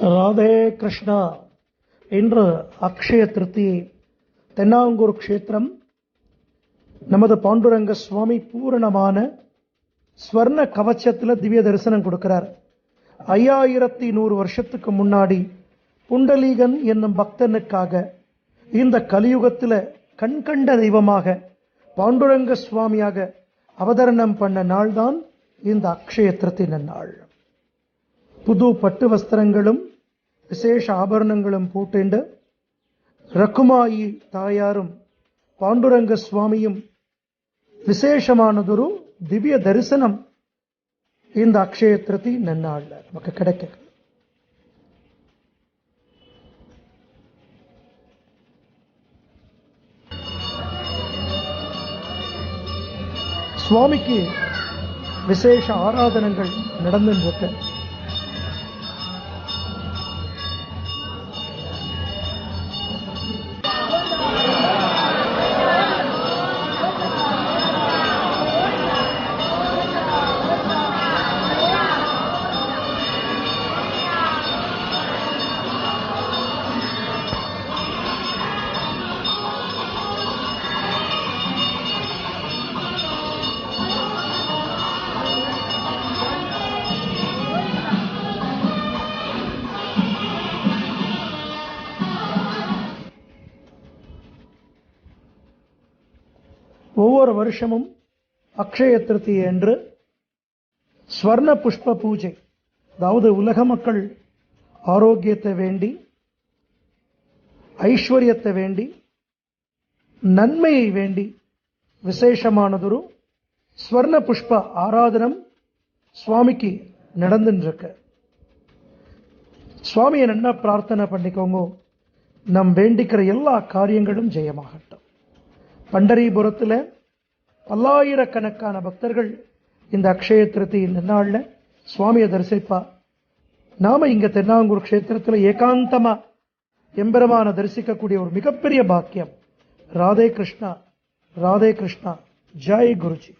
ராதே கிருஷ்ணா இன்று அக்ஷய திருத்தி தென்னாங்கூர் க்ஷேத்திரம். நமது பாண்டுரங்க சுவாமி பூரணமான ஸ்வர்ண கவச்சத்தில் திவ்ய தரிசனம் கொடுக்கிறார். ஐயாயிரத்தி நூறு வருஷத்துக்கு முன்னாடி புண்டலீகன் என்னும் பக்தனுக்காக இந்த கலியுகத்தில் கண்கண்ட தெய்வமாக பாண்டுரங்க சுவாமியாக அவதரணம் பண்ண நாள்தான் இந்த அக்ஷய திருத்தின நாள். புது பட்டு வஸ்திரங்களும் விசேஷ ஆபரணங்களும் போட்டுண்டு ரகுமாயி தாயாரும் பாண்டுரங்க சுவாமியும் விசேஷமானதொரு திவ்ய தரிசனம் இந்த அக்ஷய திருத்தி நமக்கு கிடைக்க. சுவாமிக்கு விசேஷ ஆராதனங்கள் நடந்து போட்டேன் ஒவ்வொரு வருஷமும் அக்ஷய திருத்தியை என்று ஸ்வர்ண புஷ்ப பூஜை அதாவது உலக மக்கள் ஆரோக்கியத்தை வேண்டி ஐஸ்வர்யத்தை வேண்டி நன்மையை வேண்டி விசேஷமானதொரு ஸ்வர்ண புஷ்ப ஆராதனம் சுவாமிக்கு நடந்துருக்கு சுவாமியை நல்லா பிரார்த்தனை பண்ணிக்கோங்க. நம் வேண்டிக்கிற எல்லா காரியங்களும் ஜெயமாகட்டும். பண்டரிபுரத்தில் பல்லாயிரக்கணக்கான பக்தர்கள் இந்த அக்ஷய திருத்தி நாளில் சுவாமியை தரிசிப்பா. நாம இங்க தென்னாங்கூர் க்ஷேத்திரத்தில் ஏகாந்தமா எம்பெருமான தரிசிக்கக்கூடிய ஒரு மிகப்பெரிய பாக்கியம். ராதே கிருஷ்ணா ராதே கிருஷ்ணா ஜெய் குருஜி.